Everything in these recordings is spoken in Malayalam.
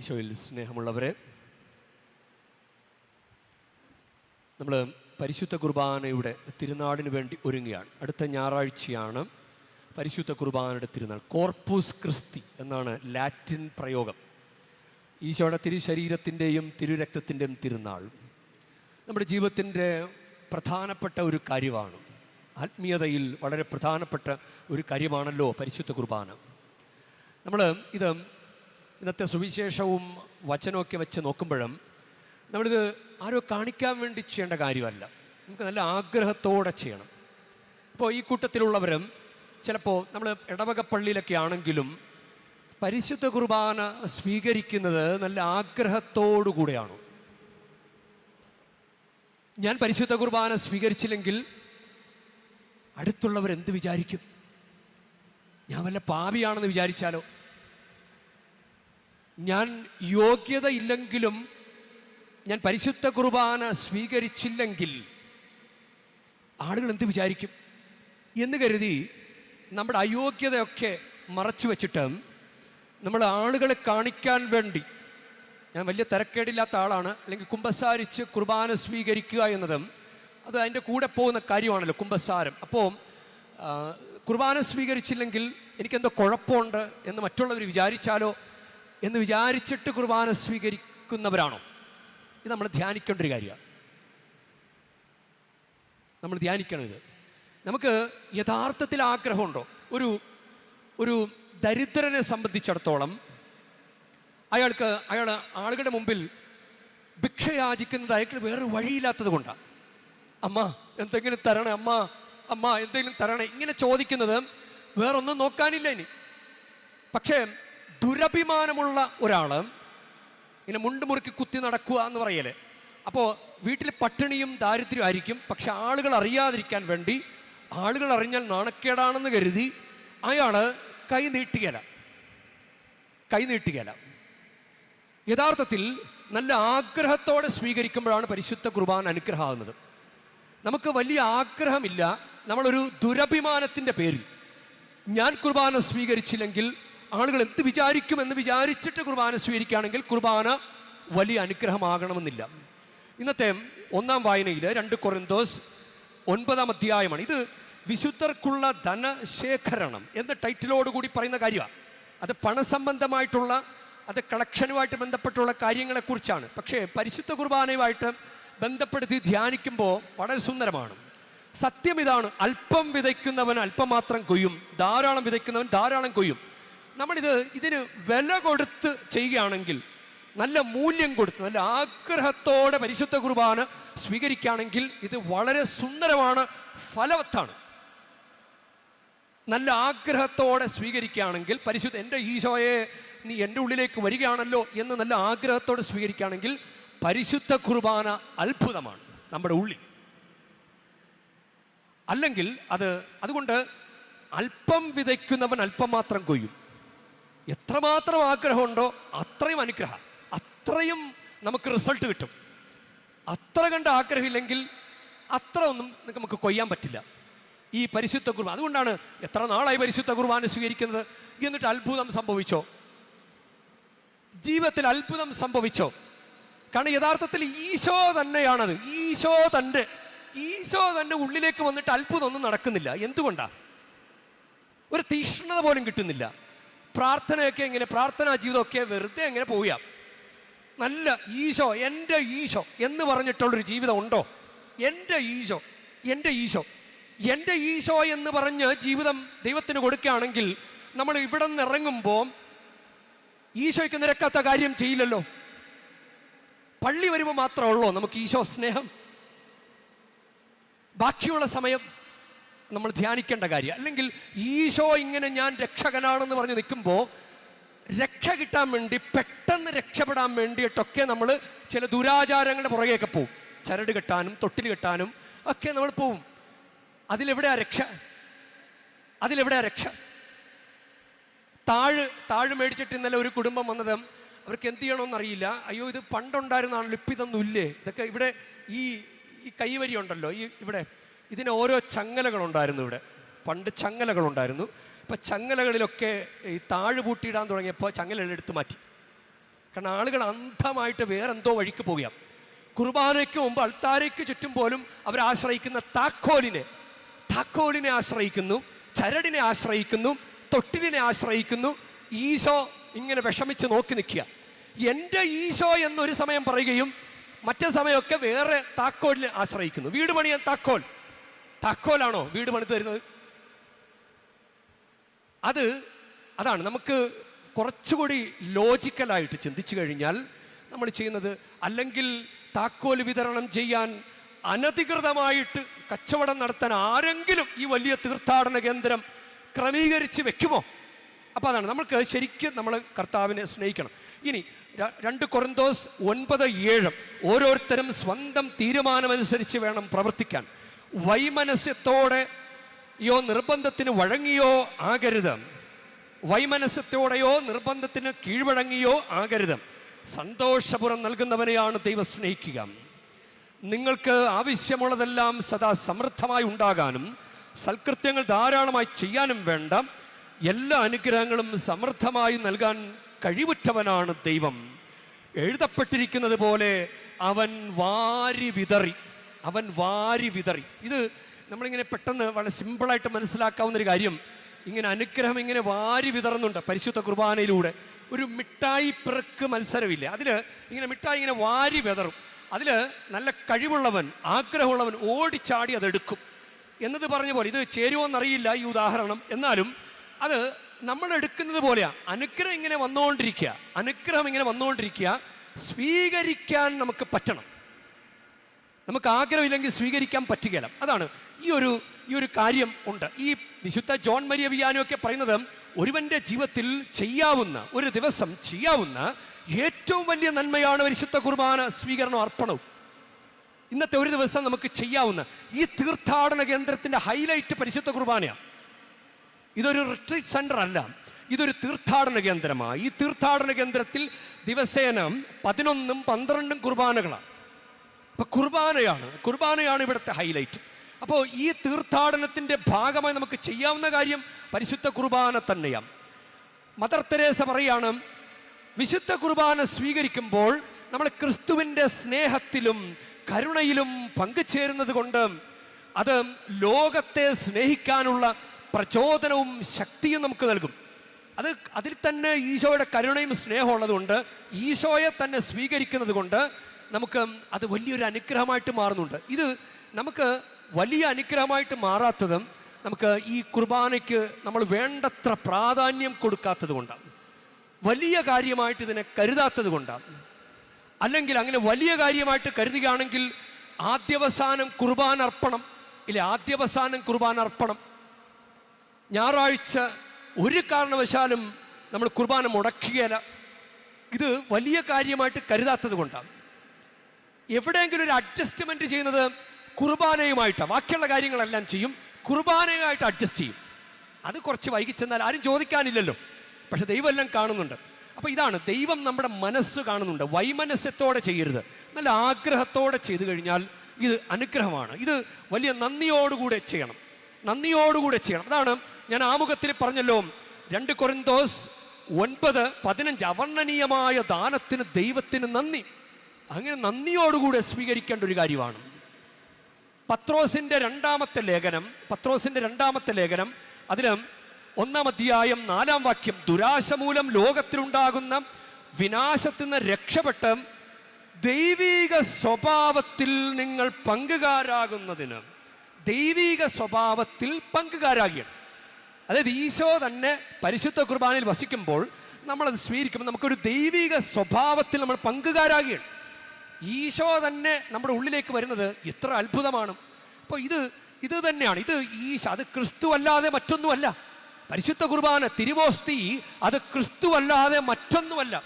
ഈശോയിൽ സ്നേഹമുള്ളവരെ നമ്മൾ പരിശുദ്ധ കുർബാനയുടെ തിരുനാളിന് വേണ്ടി ഒരുങ്ങുകയാണ്. അടുത്ത ഞായറാഴ്ചയാണ് പരിശുദ്ധ കുർബാനയുടെ തിരുനാൾ കോർപ്പൂസ് ക്രിസ്തി എന്നാണ് ലാറ്റിൻ പ്രയോഗം. ഈശോയുടെ തിരുശരീരത്തിന്റെയും തിരുരക്തത്തിന്റെയും തിരുനാൾ നമ്മുടെ ജീവിതത്തിന്റെ പ്രധാനപ്പെട്ട ഒരു കാര്യമാണ്. ആത്മീയതയിൽ വളരെ പ്രധാനപ്പെട്ട ഒരു കാര്യമാണല്ലോ പരിശുദ്ധ കുർബാന. നമ്മൾ ഇത് ഇന്നത്തെ സുവിശേഷവും വചനമൊക്കെ വെച്ച് നോക്കുമ്പോഴും നമ്മളിത് ആരോ കാണിക്കാൻ വേണ്ടി ചെയ്യേണ്ട കാര്യമല്ല. നമുക്ക് നല്ല ആഗ്രഹത്തോടെ ചെയ്യണം. ഇപ്പോൾ ഈ കൂട്ടത്തിലുള്ളവരും ചിലപ്പോൾ നമ്മൾ ഇടവക പള്ളിയിലൊക്കെ ആണെങ്കിലും പരിശുദ്ധ കുർബാന സ്വീകരിക്കുന്നത് നല്ല ആഗ്രഹത്തോടു കൂടെയാണ്? ഞാൻ പരിശുദ്ധ കുർബാന സ്വീകരിച്ചില്ലെങ്കിൽ അടുത്തുള്ളവരെന്ത് വിചാരിക്കും? ഞാൻ വല്ല പാപിയാണെന്ന് വിചാരിച്ചാലോ? ഞാൻ യോഗ്യത ഇല്ലെങ്കിലും ഞാൻ പരിശുദ്ധ കുർബാന സ്വീകരിച്ചില്ലെങ്കിൽ ആളുകൾ എന്ത് വിചാരിക്കും? എന്ന് കരുതി നമ്മുടെ അയോഗ്യതയൊക്കെ മറച്ചു വെച്ചിട്ട് നമ്മൾ ആളുകളെ കാണിക്കാൻ വേണ്ടി ഞാൻ വലിയ തിരക്കേടില്ലാത്ത ആളാണ് അല്ലെങ്കിൽ കുമ്പസാരിച്ച് കുർബാന സ്വീകരിക്കുക എന്നതും അത് അതിന്റെ കൂടെ പോകുന്ന കാര്യമാണല്ലോ കുമ്പസാരം. അപ്പോൾ കുർബാന സ്വീകരിച്ചില്ലെങ്കിൽ എനിക്കെന്തോ കുഴപ്പമുണ്ട് എന്ന് മറ്റുള്ളവർ വിചാരിച്ചാലോ എന്ന് വിചാരിച്ചിട്ട് കുർബാന സ്വീകരിക്കുന്നവരാണോ? ഇത് നമ്മൾ ധ്യാനിക്കേണ്ട ഒരു കാര്യമാണ്. നമ്മൾ ധ്യാനിക്കണം ഇത്. നമുക്ക് യഥാർത്ഥത്തിൽ ആഗ്രഹമുണ്ടോ? ഒരു ഒരു ദരിദ്രനെ സംബന്ധിച്ചിടത്തോളം അയാൾക്ക് അയാൾ ആളുകളുടെ മുമ്പിൽ ഭിക്ഷ യാചിക്കുന്നത് അയാൾക്ക് വേറെ വഴിയില്ലാത്തത് കൊണ്ടാണ്. അമ്മ എന്തെങ്കിലും തരണേ അമ്മ അമ്മ എന്തെങ്കിലും തരണേ ഇങ്ങനെ ചോദിക്കുന്നത് വേറൊന്നും നോക്കാനില്ല ഇനി. പക്ഷേ ദുരഭിമാനമുള്ള ഒരാൾ ഇങ്ങനെ മുണ്ട് മുറുക്കി കുത്തി നടക്കുക എന്ന് പറയൽ. അപ്പോൾ വീട്ടിൽ പട്ടിണിയും ദാരിദ്ര്യവും ആയിരിക്കും പക്ഷെ ആളുകൾ അറിയാതിരിക്കാൻ വേണ്ടി ആളുകൾ അറിഞ്ഞാൽ നാണക്കേടാണെന്ന് കരുതി അയാൾ കൈ നീട്ടുകയില്ല കൈ നീട്ടുകയില്ല യഥാർത്ഥത്തിൽ നല്ല ആഗ്രഹത്തോടെ സ്വീകരിക്കുമ്പോഴാണ് പരിശുദ്ധ കുർബാൻ അനുഗ്രഹമാകുന്നത്. നമുക്ക് വലിയ ആഗ്രഹമില്ല. നമ്മളൊരു ദുരഭിമാനത്തിന്റെ പേരിൽ. ഞാൻ കുർബാന സ്വീകരിച്ചില്ലെങ്കിൽ ആളുകൾ എന്ത് വിചാരിക്കും എന്ന് വിചാരിച്ചിട്ട് കുർബാന സ്വീകരിക്കുകയാണെങ്കിൽ കുർബാന വലിയ അനുഗ്രഹമാകണമെന്നില്ല. ഇന്നത്തെ ഒന്നാം വായനയിൽ രണ്ട് കൊറിന്തോസ് ഒൻപതാം അധ്യായമാണ്. ഇത് വിശുദ്ധർക്കുള്ള ധനശേഖരണം എന്ന ടൈറ്റിലോടുകൂടി പറയുന്ന കാര്യമാണ് അത് പണസംബന്ധമായിട്ടുള്ള അത് കളക്ഷനുമായിട്ട് ബന്ധപ്പെട്ടുള്ള കാര്യങ്ങളെക്കുറിച്ചാണ്. പക്ഷേ പരിശുദ്ധ കുർബാനയുമായിട്ട് ബന്ധപ്പെടുത്തി ധ്യാനിക്കുമ്പോൾ വളരെ സുന്ദരമാണ്. സത്യം ഇതാണ്. അല്പം വിതയ്ക്കുന്നവൻ അല്പം മാത്രം കൊയ്യും. ധാരാളം വിതയ്ക്കുന്നവൻ ധാരാളം കൊയ്യും. നമ്മളിത് ഇതിന് വില കൊടുത്ത് ചെയ്യുകയാണെങ്കിൽ നല്ല മൂല്യം കൊടുത്ത് നല്ല ആഗ്രഹത്തോടെ പരിശുദ്ധ കുർബാന സ്വീകരിക്കുകയാണെങ്കിൽ ഇത് വളരെ സുന്ദരമാണ് ഫലവത്താണ്. നല്ല ആഗ്രഹത്തോടെ സ്വീകരിക്കുകയാണെങ്കിൽ പരിശുദ്ധ എന്റെ ഈശോയെ നീ എന്റെ ഉള്ളിലേക്ക് വരികയാണല്ലോ എന്ന് നല്ല ആഗ്രഹത്തോടെ സ്വീകരിക്കുകയാണെങ്കിൽ പരിശുദ്ധ കുർബാന അത്ഭുതമാണ് നമ്മുടെ ഉള്ളിൽ. അല്ലെങ്കിൽ അത് അതുകൊണ്ട് അല്പം വിതയ്ക്കുന്നവൻ അല്പം മാത്രം കൊയ്യും. എത്രമാത്രം ആഗ്രഹമുണ്ടോ അത്രയും അനുഗ്രഹം. അത്രയും നമുക്ക് റിസൾട്ട് കിട്ടും. അത്ര കണ്ട് ആഗ്രഹമില്ലെങ്കിൽ അത്ര ഒന്നും നമുക്ക് കൊയ്യാൻ പറ്റില്ല. ഈ പരിശുദ്ധ കുർബാന അതുകൊണ്ടാണ് എത്ര നാളായി പരിശുദ്ധ കുർബാന സ്വീകരിക്കുന്നത്? എന്നിട്ട് അത്ഭുതം സംഭവിച്ചോ? ജീവിതത്തിൽ അത്ഭുതം സംഭവിച്ചോ? കാരണം യഥാർത്ഥത്തിൽ ഈശോ തന്നെയാണത്. ഈശോ തന്റെ ഈശോ തന്റെ ഉള്ളിലേക്ക് വന്നിട്ട് അത്ഭുതം ഒന്നും നടക്കുന്നില്ല. എന്തുകൊണ്ടാ? ഒരു തീക്ഷ്ണത പോലും കിട്ടുന്നില്ല. പ്രാർത്ഥനയൊക്കെ എങ്ങനെ പ്രാർത്ഥനാ ജീവിതമൊക്കെ വെറുതെ എങ്ങനെ പോവുക നല്ല ഈശോ എന്റെ ഈശോ എന്ന് പറഞ്ഞിട്ടുള്ളൊരു ജീവിതം ഉണ്ടോ? എന്റെ ഈശോ എന്റെ ഈശോ എന്റെ ഈശോ എന്ന് പറഞ്ഞ് ജീവിതം ദൈവത്തിന് കൊടുക്കുകയാണെങ്കിൽ നമ്മൾ ഇവിടെ നിന്ന് ഇറങ്ങുമ്പോൾ ഈശോയ്ക്ക് നിരക്കാത്ത കാര്യം ചെയ്യില്ലല്ലോ. പള്ളി വരുമ്പോൾ മാത്രമേ ഉള്ളൂ നമുക്ക് ഈശോ സ്നേഹം. ബാക്കിയുള്ള സമയം നമ്മൾ ധ്യാനിക്കേണ്ട കാര്യം. അല്ലെങ്കിൽ ഈശോ ഇങ്ങനെ ഞാൻ രക്ഷകനാണെന്ന് പറഞ്ഞ് നിൽക്കുമ്പോൾ രക്ഷ കിട്ടാൻ വേണ്ടി പെട്ടെന്ന് രക്ഷപ്പെടാൻ വേണ്ടിയിട്ടൊക്കെ നമ്മൾ ചില ദുരാചാരങ്ങളുടെ പുറകെയൊക്കെ പോവും. ചരട് കെട്ടാനും തൊട്ടിൽ കെട്ടാനും ഒക്കെ നമ്മൾ പോവും. അതിലെവിടെയാ രക്ഷ? അതിലെവിടെയാ രക്ഷ? താഴ് താഴ് മേടിച്ചിട്ട് ഇന്നലെ ഒരു കുടുംബം വന്നത് അവർക്ക് എന്ത് ചെയ്യണമെന്നറിയില്ല. അയ്യോ ഇത് പണ്ടുണ്ടായിരുന്നാണല്ലോ ഇപ്പം ഇതൊന്നും ഇല്ലേ ഇതൊക്കെ ഇവിടെ ഈ ഈ കൈവരി ഉണ്ടല്ലോ ഈ ഇവിടെ. ഇതിന് ഓരോ ചങ്ങലകളുണ്ടായിരുന്നു ഇവിടെ. പണ്ട് ചങ്ങലകളുണ്ടായിരുന്നു. ഇപ്പം ചങ്ങലകളിലൊക്കെ ഈ താഴ് പൂട്ടിയിടാൻ തുടങ്ങിയപ്പോൾ ചങ്ങലകൾ എടുത്ത് മാറ്റി. കാരണം ആളുകൾ അന്ധമായിട്ട് വേറെന്തോ വഴിക്ക് പോകുകയാണ് കുർബാനയ്ക്ക് മുമ്പ് അൾത്താരയ്ക്ക് ചുറ്റും പോലും അവർ ആശ്രയിക്കുന്ന താക്കോലിനെ താക്കോലിനെ ആശ്രയിക്കുന്നു ചരടിനെ ആശ്രയിക്കുന്നു തൊട്ടിലിനെ ആശ്രയിക്കുന്നു ഈശോ ഇങ്ങനെ വിഷമിച്ച് നോക്കി നിൽക്കുക. എന്റെ ഈശോ എന്നൊരു സമയം പറയുകയും മറ്റേ സമയമൊക്കെ വേറെ താക്കോലിനെ ആശ്രയിക്കുന്നു. വീട് പണിയാൻ താക്കോൽ. താക്കോലാണോ വീട് പണിത് തരുന്നത്? അത് അതാണ്. നമുക്ക് കുറച്ചുകൂടി ലോജിക്കലായിട്ട് ചിന്തിച്ചു കഴിഞ്ഞാൽ നമ്മൾ ചെയ്യുന്നത് അല്ലെങ്കിൽ താക്കോൽ വിതരണം ചെയ്യാൻ അനധികൃതമായിട്ട് കച്ചവടം നടത്താൻ ആരെങ്കിലും ഈ വലിയ തീർത്ഥാടന കേന്ദ്രം ക്രമീകരിച്ച് വെക്കുമോ? അപ്പോൾ അതാണ്. നമ്മൾക്ക് ശരിക്കും നമ്മൾ കർത്താവിനെ സ്നേഹിക്കണം. ഇനി രണ്ട് കൊറന്തോസ് ഒൻപത് ഏഴ് ഓരോരുത്തരും സ്വന്തം തീരുമാനമനുസരിച്ച് വേണം പ്രവർത്തിക്കാൻ. വൈമനസ്യത്തോടെ യോ നിർബന്ധത്തിന് വഴങ്ങിയോ ആകരുത്. വൈമനസ്യത്തോടെയോ നിർബന്ധത്തിന് കീഴ്വഴങ്ങിയോ ആകരുത്. സന്തോഷപുരം നൽകുന്നവനെയാണ് ദൈവം സ്നേഹിക്കുക. നിങ്ങൾക്ക് ആവശ്യമുള്ളതെല്ലാം സദാ സമൃദ്ധമായി ഉണ്ടാകാനും സൽകൃത്യങ്ങൾ ധാരാളമായി ചെയ്യാനും വേണ്ട. എല്ലാ അനുഗ്രഹങ്ങളും സമൃദ്ധമായി നൽകാൻ കഴിവുറ്റവനാണ് ദൈവം. എഴുതപ്പെട്ടിരിക്കുന്നത് പോലെ അവൻ വാരി വിതറി. അവൻ വാരി വിതറി. ഇത് നമ്മളിങ്ങനെ പെട്ടെന്ന് വളരെ സിമ്പിളായിട്ട് മനസ്സിലാക്കാവുന്ന ഒരു കാര്യം. ഇങ്ങനെ അനുഗ്രഹം ഇങ്ങനെ വാരി വിതറുന്നുണ്ട് പരിശുദ്ധ കുർബാനയിലൂടെ. ഒരു മിഠായി പിറക്ക് മത്സരമില്ല? അതിൽ ഇങ്ങനെ മിഠായി ഇങ്ങനെ വാരി വിതറും. അതിൽ നല്ല കഴിവുള്ളവൻ ആഗ്രഹമുള്ളവൻ ഓടിച്ചാടി അതെടുക്കും എന്നത് പറഞ്ഞ പോലെ ഇത് ചേരുമോന്നറിയില്ല ഈ ഉദാഹരണം. എന്നാലും അത് നമ്മൾ എടുക്കുന്നത് പോലെയാണ് അനുഗ്രഹം ഇങ്ങനെ വന്നുകൊണ്ടിരിക്കുക അനുഗ്രഹം ഇങ്ങനെ വന്നുകൊണ്ടിരിക്കുക സ്വീകരിക്കാൻ നമുക്ക് പറ്റണം. നമുക്ക് ആഗ്രഹമില്ലെങ്കിൽ സ്വീകരിക്കാൻ പറ്റുകയില്ല. അതാണ് ഈ ഒരു ഈ ഒരു കാര്യം ഉണ്ട്. ഈ വിശുദ്ധ ജോൺ മരിയ വിയാനൊക്കെ പറയുന്നത് ഒരുവന്റെ ജീവിതത്തിൽ ചെയ്യാവുന്ന ഒരു ദിവസം ചെയ്യാവുന്ന ഏറ്റവും വലിയ നന്മയാണ് വിശുദ്ധ കുർബാന സ്വീകരണം അർപ്പണവും. ഇന്നത്തെ ഒരു ദിവസം നമുക്ക് ചെയ്യാവുന്ന ഈ തീർത്ഥാടന കേന്ദ്രത്തിന്റെ ഹൈലൈറ്റ് പരിശുദ്ധ കുർബാനയാണ്. ഇതൊരു റിട്രീറ്റ് സെന്റർ അല്ല. ഇതൊരു തീർത്ഥാടന കേന്ദ്രമാണ്. ഈ തീർത്ഥാടന കേന്ദ്രത്തിൽ ദിവസേന പതിനൊന്നും പന്ത്രണ്ടും കുർബാനകളാണ്. അപ്പൊ കുർബാനയാണ്. കുർബാനയാണ് ഇവിടുത്തെ ഹൈലൈറ്റ് അപ്പോൾ ഈ തീർത്ഥാടനത്തിന്റെ ഭാഗമായി നമുക്ക് ചെയ്യാവുന്ന കാര്യം പരിശുദ്ധ കുർബാന തന്നെയാണ്. മദർ തെരേസ പറയാണ് വിശുദ്ധ കുർബാന സ്വീകരിക്കുമ്പോൾ നമ്മൾ ക്രിസ്തുവിന്റെ സ്നേഹത്തിലും കരുണയിലും പങ്കുചേരുന്നത് കൊണ്ട് അത് ലോകത്തെ സ്നേഹിക്കാനുള്ള പ്രചോദനവും ശക്തിയും നമുക്ക് നൽകും. അത് അതിൽ തന്നെ ഈശോയുടെ കരുണയും സ്നേഹം ഉള്ളതുകൊണ്ട് ഈശോയെ തന്നെ സ്വീകരിക്കുന്നത് കൊണ്ട് നമുക്ക് അത് വലിയൊരു അനുഗ്രഹമായിട്ട് മാറുന്നുണ്ട്. ഇത് നമുക്ക് വലിയ അനുഗ്രഹമായിട്ട് മാറാത്തതും നമുക്ക് ഈ കുർബാനയ്ക്ക് നമ്മൾ വേണ്ടത്ര പ്രാധാന്യം കൊടുക്കാത്തത് കൊണ്ടാണ് വലിയ കാര്യമായിട്ട് ഇതിനെ കരുതാത്തത് കൊണ്ടാണ് അല്ലെങ്കിൽ അങ്ങനെ വലിയ കാര്യമായിട്ട് കരുതുകയാണെങ്കിൽ ആദ്യവസാനം കുർബാന അർപ്പണം ഇല്ല ആദ്യവസാനം കുർബാന അർപ്പണം. ഞായറാഴ്ച ഒരു കാരണവശാലും നമ്മൾ കുർബാന മുടക്കുകയില്ല. ഇത് വലിയ കാര്യമായിട്ട് കരുതാത്തത് കൊണ്ടാണ് എവിടെയെങ്കിലും ഒരു അഡ്ജസ്റ്റ്മെന്റ് ചെയ്യുന്നത് കുർബാനയുമായിട്ടാണ് ബാക്കിയുള്ള കാര്യങ്ങളെല്ലാം ചെയ്യും. കുർബാനയുമായിട്ട് അഡ്ജസ്റ്റ് ചെയ്യും. അത് കുറച്ച് വൈകി ചെന്നാൽ ആരും ചോദിക്കാനില്ലല്ലോ. പക്ഷെ ദൈവം എല്ലാം കാണുന്നുണ്ട്. അപ്പോൾ ഇതാണ് ദൈവം നമ്മുടെ മനസ്സ് കാണുന്നുണ്ട്. വൈമനസ്യത്തോടെ ചെയ്യരുത്. നല്ല ആഗ്രഹത്തോടെ ചെയ്തു കഴിഞ്ഞാൽ ഇത് അനുഗ്രഹമാണ്. ഇത് വലിയ നന്ദിയോടുകൂടെ ചെയ്യണം. നന്ദിയോടുകൂടെ ചെയ്യണം. അതാണ് ഞാൻ ആമുഖത്തിൽ പറഞ്ഞല്ലോ രണ്ട് കൊറിന്തോസ് ഒൻപത് പതിനഞ്ച് അവർണനീയമായ ദാനത്തിന് ദൈവത്തിന് നന്ദി. അങ്ങനെ നന്ദിയോടുകൂടെ സ്വീകരിക്കേണ്ട ഒരു കാര്യമാണ്. പത്രോസിന്റെ രണ്ടാമത്തെ ലേഖനം പത്രോസിന്റെ രണ്ടാമത്തെ ലേഖനം അതിലും ഒന്നാം അധ്യായം നാലാം വാക്യം ദുരാശ മൂലം ലോകത്തിലുണ്ടാകുന്ന വിനാശത്തിൽ നിന്ന് രക്ഷപ്പെട്ട് ദൈവീക സ്വഭാവത്തിൽ നിങ്ങൾ പങ്കുകാരാകുന്നതിന് ദൈവീക സ്വഭാവത്തിൽ പങ്കുകാരാകുകയാണ് അതായത് ഈശോ തന്നെ പരിശുദ്ധ കുർബാനയിൽ വസിക്കുമ്പോൾ നമ്മളത് സ്വീകരിക്കുമ്പോൾ നമുക്കൊരു ദൈവിക സ്വഭാവത്തിൽ നമ്മൾ പങ്കുകാരാകുകയാണ് ഈശോ തന്നെ നമ്മുടെ ഉള്ളിലേക്ക് വരുന്നത് എത്ര അത്ഭുതമാണ്. അപ്പോൾ ഇത് ഇത് തന്നെയാണ്. ഇത് ഈശോ അത് ക്രിസ്തു അല്ലാതെ മറ്റൊന്നുമല്ല. പരിശുദ്ധ കുർബാന തിരുവോസ്തി അത് ക്രിസ്തു അല്ലാതെ മറ്റൊന്നുമല്ല.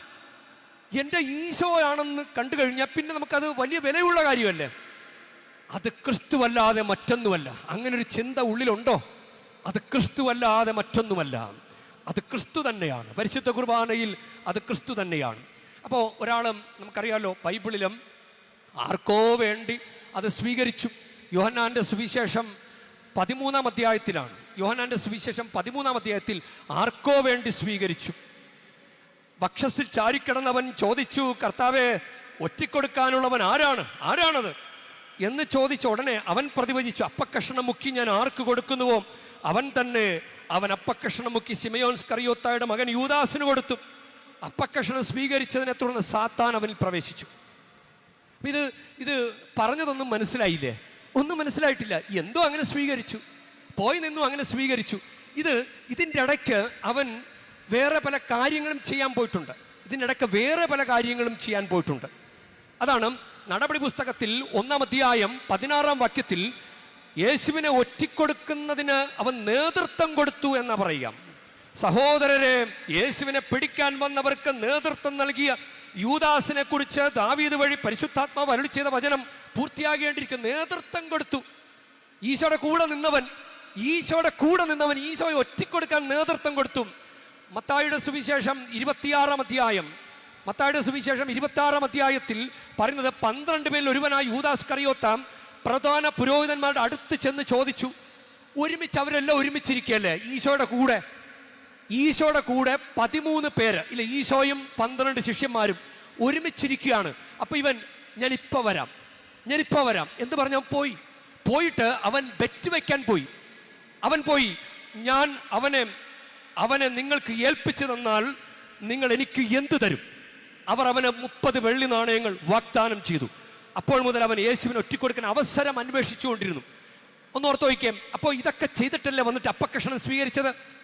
എന്റെ ഈശോയാണെന്ന് കണ്ടു കഴിഞ്ഞാൽ പിന്നെ നമുക്കത് വലിയ വിലയുള്ള കാര്യമല്ലേ? അത് ക്രിസ്തുവല്ലാതെ മറ്റൊന്നുമല്ല. അങ്ങനെ ഒരു ചിന്ത ഉള്ളിലുണ്ടോ? അത് ക്രിസ്തുവല്ലാതെ മറ്റൊന്നുമല്ല. അത് ക്രിസ്തു തന്നെയാണ്. പരിശുദ്ധ കുർബാനയിൽ അത് ക്രിസ്തു തന്നെയാണ്. അപ്പോൾ ഒരാൾ നമുക്കറിയാമല്ലോ ബൈബിളിലും ആർക്കോ വേണ്ടി അത് സ്വീകരിച്ചു. യോഹന്നാന്റെ സുവിശേഷം പതിമൂന്നാം അധ്യായത്തിലാണ്. യോഹന്നാന്റെ സുവിശേഷം പതിമൂന്നാം അധ്യായത്തിൽ ആർക്കോ വേണ്ടി സ്വീകരിച്ചു. വക്ഷസിൽ ചാരിക്കിടന്നവൻ ചോദിച്ചു കർത്താവെ ഒറ്റിക്കൊടുക്കാനുള്ളവൻ ആരാണ്? ആരാണത്? എന്ന് ചോദിച്ച ഉടനെ അവൻ പ്രതിവചിച്ചു അപ്പക്കഷണം മുക്കി ഞാൻ ആർക്ക് കൊടുക്കുന്നുവോ? അവൻ തന്നെ അവൻ അപ്പക്കഷണം മുക്കി സിമയോൻസ് കറിയോത്തായുടെ മകൻ യൂദാസിന് കൊടുത്തു. അപ്പക്കഷണം സ്വീകരിച്ചതിനെ തുടർന്ന് സാത്താൻ അവനിൽ പ്രവേശിച്ചു. ഇത് ഇത് പറഞ്ഞതൊന്നും മനസ്സിലായില്ലേ? ഒന്നും മനസ്സിലായിട്ടില്ല. എന്തോ അങ്ങനെ സ്വീകരിച്ചു. പോയി നിന്നും അങ്ങനെ സ്വീകരിച്ചു. ഇത് ഇതിന്റെ ഇടയ്ക്ക് അവൻ വേറെ പല കാര്യങ്ങളും ചെയ്യാൻ പോയിട്ടുണ്ട്. ഇതിന്റെ ഇടയ്ക്ക് വേറെ പല കാര്യങ്ങളും ചെയ്യാൻ പോയിട്ടുണ്ട്. അതാണ് നടപടി പുസ്തകത്തിൽ ഒന്നാം അധ്യായം പതിനാറാം വാക്യത്തിൽ യേശുവിനെ ഒറ്റിക്കൊടുക്കുന്നതിന് അവൻ നേതൃത്വം കൊടുത്തു എന്ന് പറയാം സഹോദരരെ യേശുവിനെ പിടിക്കാൻ വന്നവർക്ക് നേതൃത്വം നൽകിയ യൂദാസിനെ കുറിച്ച് ദാവീദ് വഴി പരിശുദ്ധാത്മാവ് അരുളി ചെയ്ത വചനം പൂർത്തിയാകേണ്ടിയിരിക്കും നേതൃത്വം കൊടുത്തു. ഈശോയുടെ കൂടെ നിന്നവൻ ഈശോയുടെ കൂടെ നിന്നവൻ ഈശോയെ ഒറ്റിക്കൊടുക്കാൻ നേതൃത്വം കൊടുത്തു. മത്തായുടെ സുവിശേഷം ഇരുപത്തിയാറാം അധ്യായം. മത്തായുടെ സുവിശേഷം ഇരുപത്തിയാറാം അധ്യായത്തിൽ പറയുന്നത് പന്ത്രണ്ട് പേരിൽ ഒരുവനായ യൂദാസ് കറിയോത്താം പ്രധാന പുരോഹിതന്മാരുടെ അടുത്ത് ചെന്ന് ചോദിച്ചു ഒരുമിച്ച് അവരെല്ലാം ഒരുമിച്ചിരിക്കുകയല്ലേ ഈശോയുടെ കൂടെ ഈശോയുടെ കൂടെ പതിമൂന്ന് പേര് ഇല്ല ഈശോയും പന്ത്രണ്ട് ശിഷ്യന്മാരും ഒരുമിച്ചിരിക്കുകയാണ്. അപ്പൊ ഇവൻ ഞാൻ ഇപ്പൊ വരാം ഞാൻ ഇപ്പൊ വരാം. എന്ന് പറഞ്ഞ പോയി. പോയിട്ട് അവൻ ബെറ്റ് വെക്കാൻ പോയി. അവൻ പോയി ഞാൻ അവനെ അവനെ നിങ്ങൾക്ക് ഏൽപ്പിച്ചു തന്നാൽ നിങ്ങൾ എനിക്ക് എന്ത് തരും? അവർ അവന് മുപ്പത് വെള്ളി നാണയങ്ങൾ വാഗ്ദാനം ചെയ്തു. അപ്പോൾ മുതൽ അവൻ യേശുവിനെ ഒറ്റിക്കൊടുക്കാൻ അവസരം അന്വേഷിച്ചുകൊണ്ടിരുന്നു. ഒന്ന് ഓർത്ത് വയ്ക്കാം അപ്പോൾ ഇതൊക്കെ ചെയ്തിട്ടല്ലേ വന്നിട്ട് അപ്പക്കഷണം സ്വീകരിച്ചത്?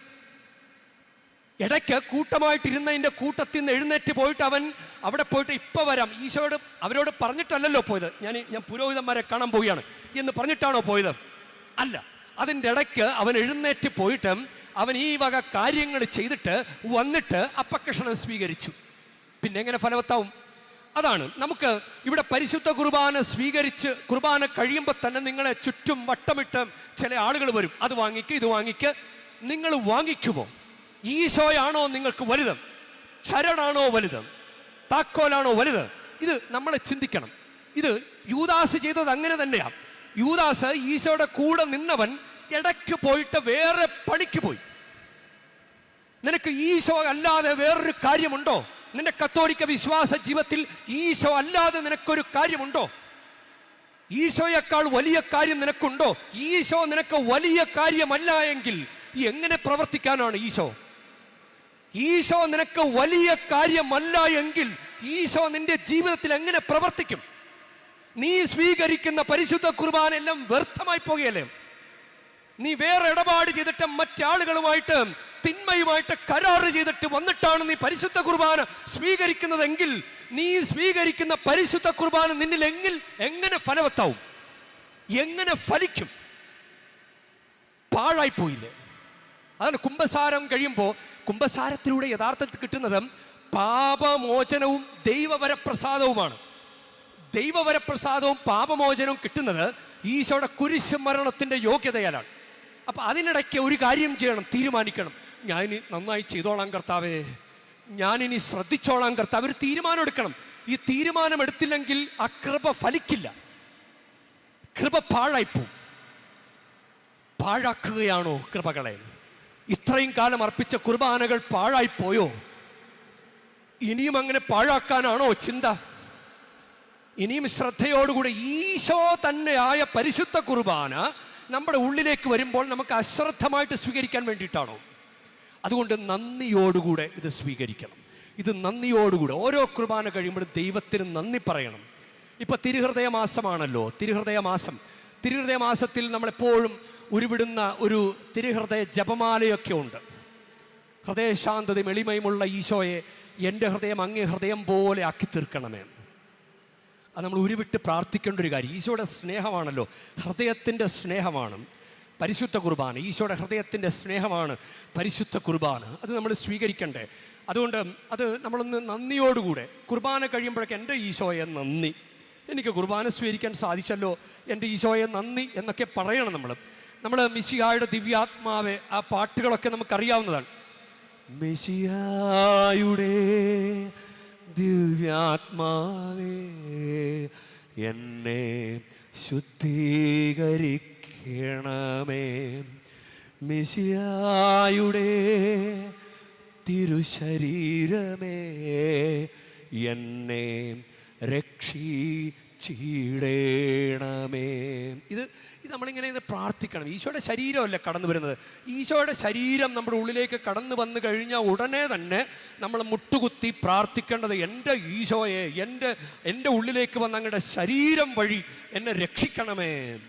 ഇടയ്ക്ക് കൂട്ടമായിട്ടിരുന്നതിന്റെ കൂട്ടത്തിൽ നിന്ന് എഴുന്നേറ്റ് പോയിട്ട് അവൻ അവിടെ പോയിട്ട് ഇപ്പം വരാം. ഈശോയോട് അവരോട് പറഞ്ഞിട്ടല്ലല്ലോ പോയത്. ഞാൻ ഞാൻ പുരോഹിതന്മാരെ കാണാൻ പോവുകയാണ്. എന്ന് പറഞ്ഞിട്ടാണോ പോയത്? അല്ല. അതിന്റെ ഇടയ്ക്ക് അവൻ എഴുന്നേറ്റ് പോയിട്ട് അവൻ ഈ വക കാര്യങ്ങൾ ചെയ്തിട്ട് വന്നിട്ട് അപ്പക്കഷണം സ്വീകരിച്ചു. പിന്നെ എങ്ങനെ ഫലവത്താവും? അതാണ്. നമുക്ക് ഇവിടെ പരിശുദ്ധ കുർബാന സ്വീകരിച്ച് കുർബാന കഴിയുമ്പോൾ തന്നെ നിങ്ങളെ ചുറ്റും വട്ടമിട്ട് ചില ആളുകൾ വരും. അത് വാങ്ങിക്ക് ഇത് വാങ്ങിക്ക്. നിങ്ങൾ വാങ്ങിക്കുമോ? ഈശോയാണോ നിങ്ങൾക്ക് വലുത്? ചരണാണോ വലുത്? താക്കോലാണോ വലുത്? ഇത് നമ്മളെ ചിന്തിക്കണം. ഇത് യൂദാസ് ചെയ്തത് അങ്ങനെ തന്നെയാണ് യൂദാസ് ഈശോയുടെ കൂടെ നിന്നവൻ ഇടയ്ക്ക് പോയിട്ട് വേറെ പണിക്ക് പോയി. നിനക്ക് ഈശോ അല്ലാതെ വേറൊരു കാര്യമുണ്ടോ? നിന്റെ കത്തോലിക്ക വിശ്വാസ ജീവിതത്തിൽ ഈശോ അല്ലാതെ നിനക്കൊരു കാര്യമുണ്ടോ? ഈശോയേക്കാൾ വലിയ കാര്യം നിനക്കുണ്ടോ? ഈശോ നിനക്ക് വലിയ കാര്യമല്ല എങ്കിൽ എങ്ങനെ പ്രവർത്തിക്കാനാണ് ഈശോ? ഈശോ നിനക്ക് വലിയ കാര്യമല്ല എങ്കിൽ ഈശോ നിന്റെ ജീവിതത്തിൽ എങ്ങനെ പ്രവർത്തിക്കും? നീ സ്വീകരിക്കുന്ന പരിശുദ്ധ കുർബാന എല്ലാം വ്യർത്ഥമായി പോകുകയല്ലേ നീ വേറെ ഇടപാട് ചെയ്തിട്ട് മറ്റാളുകളുമായിട്ട് തിന്മയുമായിട്ട് കരാറ് ചെയ്തിട്ട് വന്നിട്ടാണ് നീ പരിശുദ്ധ കുർബാന സ്വീകരിക്കുന്നതെങ്കിൽ നീ സ്വീകരിക്കുന്ന പരിശുദ്ധ കുർബാന നിന്നിൽ എങ്ങിൽ എങ്ങനെ ഫലവത്താവും? എങ്ങനെ ഫലിക്കും? പാഴായിപ്പോയില്ലേ? അതാണ് കുംഭസാരം കഴിയുമ്പോൾ കുംഭസാരത്തിലൂടെ യഥാർത്ഥത്തിൽ കിട്ടുന്നത് പാപമോചനവും ദൈവവരപ്രസാദവുമാണ്. ദൈവവരപ്രസാദവും പാപമോചനവും കിട്ടുന്നത് ഈശോയുടെ കുരിശ് മരണത്തിന്റെ യോഗ്യതയാലാണ്. അപ്പം അതിനിടയ്ക്ക് ഒരു കാര്യം ചെയ്യണം തീരുമാനിക്കണം. ഞാനിനി നന്നായി ചെയ്തോളാം കർത്താവേ. ഞാനിനി ശ്രദ്ധിച്ചോളാം കർത്താവ്. ഒരു തീരുമാനം എടുക്കണം ഈ തീരുമാനം എടുത്തില്ലെങ്കിൽ ആ കൃപ ഫലിക്കില്ല. കൃപ പാഴായിപ്പോവും. പാഴാക്കുകയാണോ കൃപകളെ? ഇത്രയും കാലം അർപ്പിച്ച കുർബാനകൾ പാഴായിപ്പോയോ ഇനിയും അങ്ങനെ പാഴാക്കാനാണോ ചിന്ത? ഇനിയും ശ്രദ്ധയോടുകൂടെ ഈശോ തന്നെയായ പരിശുദ്ധ കുർബാന നമ്മുടെ ഉള്ളിലേക്ക് വരുമ്പോൾ നമുക്ക് അശ്രദ്ധമായിട്ട് സ്വീകരിക്കാൻ വേണ്ടിയിട്ടാണോ? അതുകൊണ്ട് നന്ദിയോടുകൂടെ ഇത് സ്വീകരിക്കണം. ഇത് നന്ദിയോടുകൂടെ ഓരോ കുർബാന കഴിയുമ്പോഴും ദൈവത്തിന് നന്ദി പറയണം. ഇപ്പൊ തിരുഹൃദയ മാസമാണല്ലോ തിരുഹൃദയ മാസം തിരുഹൃദയ മാസത്തിൽ നമ്മളെപ്പോഴും ഉരുവിടുന്ന ഒരു തിരുഹൃദയ ജപമാലയൊക്കെ ഉണ്ട് ഹൃദയശാന്തതയും എളിമയുമുള്ള ഈശോയെ എന്റെ ഹൃദയം അങ്ങേ ഹൃദയം പോലെ ആക്കി തീർക്കണമേ അത് നമ്മൾ ഉരുവിട്ട് പ്രാർത്ഥിക്കേണ്ട ഒരു കാര്യം. ഈശോയുടെ സ്നേഹമാണല്ലോ. ഹൃദയത്തിന്റെ സ്നേഹമാണ് പരിശുദ്ധ കുർബാന. ഈശോയുടെ ഹൃദയത്തിന്റെ സ്നേഹമാണ് പരിശുദ്ധ കുർബാന. അത് നമ്മൾ സ്വീകരിക്കണ്ടേ. അതുകൊണ്ട് അത് നമ്മളൊന്ന് നന്ദിയോടുകൂടെ. കുർബാന കഴിയുമ്പോഴൊക്കെ എന്റെ ഈശോയെ നന്ദി. എനിക്ക് കുർബാന സ്വീകരിക്കാൻ സാധിച്ചല്ലോ. എന്റെ ഈശോയെ നന്ദി എന്നൊക്കെ പറയണം നമ്മൾ. നമ്മൾ മിശിഹായുടെ ദിവ്യാത്മാവെ ആ പാട്ടുകളൊക്കെ നമുക്കറിയാവുന്നതാണ്. മിശിയായുടെ ദിവ്യാത്മാവേ എന്നെ ശുദ്ധീകരിക്കണമേ. മിശിയായുടെ തിരുശരീരമേ എന്നെ രക്ഷിച്ചിടേണമേ. ഇത് ഇത് നമ്മളിങ്ങനെ ഇത് പ്രാർത്ഥിക്കണം. ഈശോയുടെ ശരീരമല്ല കടന്നു വരുന്നത്? ഈശോയുടെ ശരീരം നമ്മുടെ ഉള്ളിലേക്ക് കടന്നു വന്നു കഴിഞ്ഞാൽ ഉടനെ തന്നെ നമ്മൾ മുട്ടുകുത്തി പ്രാർത്ഥിക്കേണ്ടത് എന്റെ ഈശോയെ എന്റെ എന്റെ ഉള്ളിലേക്ക് വന്ന അങ്ങയുടെ ശരീരം വഴി എന്നെ രക്ഷിക്കണമേ.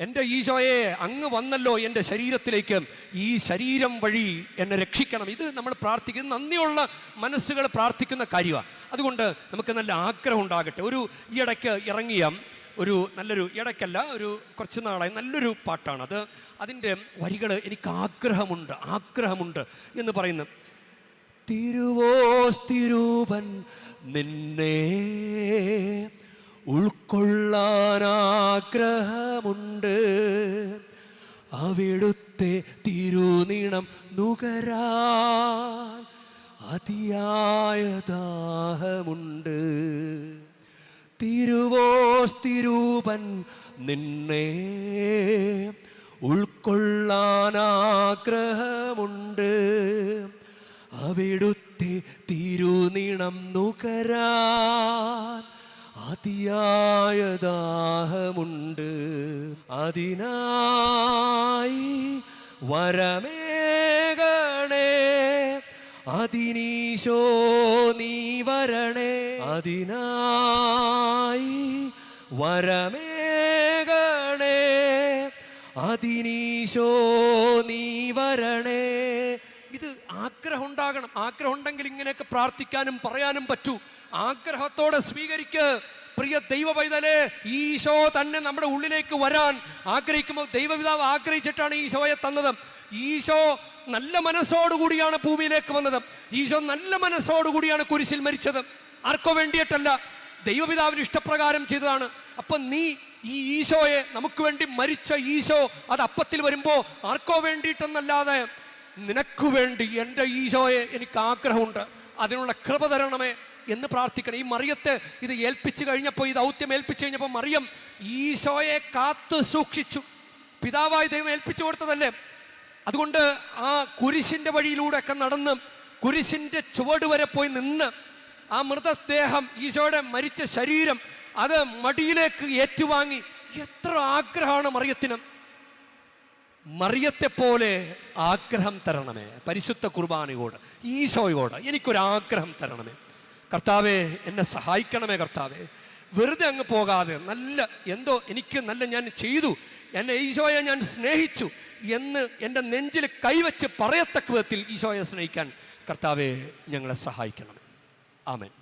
എന്റെ ഈശോയെ അങ്ങ് വന്നല്ലോ എന്റെ ശരീരത്തിലേക്ക്. ഈ ശരീരം വഴി എന്നെ രക്ഷിക്കണം. ഇത് നമ്മൾ പ്രാർത്ഥിക്കുന്ന നന്ദിയുള്ള മനസ്സുകൾ പ്രാർത്ഥിക്കുന്ന കാര്യമാണ് അതുകൊണ്ട് നമുക്ക് നല്ല ആഗ്രഹം ഉണ്ടാകട്ടെ. ഒരു ഈ ഇടയ്ക്ക് ഇറങ്ങിയ. ഒരു നല്ലൊരു ഇടയ്ക്കല്ല ഒരു കുറച്ച് നാളായി നല്ലൊരു പാട്ടാണ് അത്. അതിന്റെ വരികൾ എനിക്ക് ആഗ്രഹമുണ്ട് ആഗ്രഹമുണ്ട് എന്ന് പറയുന്നു. തിരുവോസ് തിരുവൻ നിന്നെ ഉൾക്കൊള്ളാൻ അതിയായ ദാഹമുണ്ട് തിരുവോസ്തിരൂപൻ നിന്നെ ഉൾക്കൊള്ളാനാഗ്രഹമുണ്ട്. അവിടുത്തെ തിരുനീണം നുകരാൻ അതിയായ ദാഹമുണ്ട് അതിനായി വരമേകണേ അതിനീശോ നീ വരണേ. അതിനായി വരമേകണേ. അതിനീശോ നീ വരണേ. ഇത് ആഗ്രഹം ഉണ്ടാകണം ആഗ്രഹം ഉണ്ടെങ്കിൽ ഇങ്ങനെയൊക്കെ പ്രാർത്ഥിക്കാനും പറയാനും പറ്റൂ. ആഗ്രഹത്തോടെ സ്വീകരിക്ക്. പ്രിയ ദൈവ പൈതലേ ഈശോ തന്നെ നമ്മുടെ ഉള്ളിലേക്ക് വരാൻ ആഗ്രഹിക്കുമ്പോൾ ദൈവപിതാവ് ആഗ്രഹിച്ചിട്ടാണ് ഈശോയെ തന്നത്. ഈശോ നല്ല മനസ്സോടുകൂടിയാണ് ഭൂമിയിലേക്ക് വന്നത്. ഈശോ നല്ല മനസ്സോടുകൂടിയാണ് കുരിശിൽ മരിച്ചത്. ആർക്കോ വേണ്ടിയിട്ടല്ല. ദൈവപിതാവിന് ഇഷ്ടപ്രകാരം ചെയ്തതാണ്. അപ്പൊ നീ ഈ ഈശോയെ നമുക്ക് വേണ്ടി മരിച്ച ഈശോ അത് അപ്പത്തിൽ വരുമ്പോ ആർക്കോ വേണ്ടിയിട്ടെന്നല്ലാതെ നിനക്ക് വേണ്ടി എന്റെ ഈശോയെ എനിക്ക് ആഗ്രഹമുണ്ട്. അതിനുള്ള കൃപ തരണമേ എന്ന് പ്രാർത്ഥിക്കണം. ഈ മറിയത്തെ ഇത് ഏൽപ്പിച്ചു കഴിഞ്ഞപ്പോൾ ഈ ദൗത്യം ഏൽപ്പിച്ചു കഴിഞ്ഞപ്പോൾ മറിയം ഈശോയെ കാത്തു സൂക്ഷിച്ചു. പിതാവായി ദൈവം ഏൽപ്പിച്ചു കൊടുത്തതല്ലേ? അതുകൊണ്ട് ആ കുരിശിന്റെ വഴിയിലൂടെയൊക്കെ നടന്ന് കുരിശിന്റെ ചുവട് വരെ പോയി നിന്ന് ആ മൃതദേഹം ഈശോയുടെ മരിച്ച ശരീരം അത് മടിയിലേക്ക് ഏറ്റുവാങ്ങി. എത്ര ആഗ്രഹമാണ് മറിയത്തിന്. മറിയത്തെ പോലെ ആഗ്രഹം തരണമേ. പരിശുദ്ധ കുർബാനയോട് ഈശോയോട് എനിക്കൊരാഗ്രഹം തരണമേ. കർത്താവെ എന്നെ സഹായിക്കണമേ കർത്താവെ. വെറുതെ അങ്ങ് പോകാതെ നല്ല എന്തോ എനിക്ക് നല്ല ഞാൻ ചെയ്തു. എന്നെ ഈശോയെ ഞാൻ സ്നേഹിച്ചു എന്ന് എന്റെ നെഞ്ചിൽ കൈവച്ച് പറയത്തക്ക വിധത്തിൽ ഈശോയെ സ്നേഹിക്കാൻ കർത്താവെ ഞങ്ങളെ സഹായിക്കണം ആമേൻ.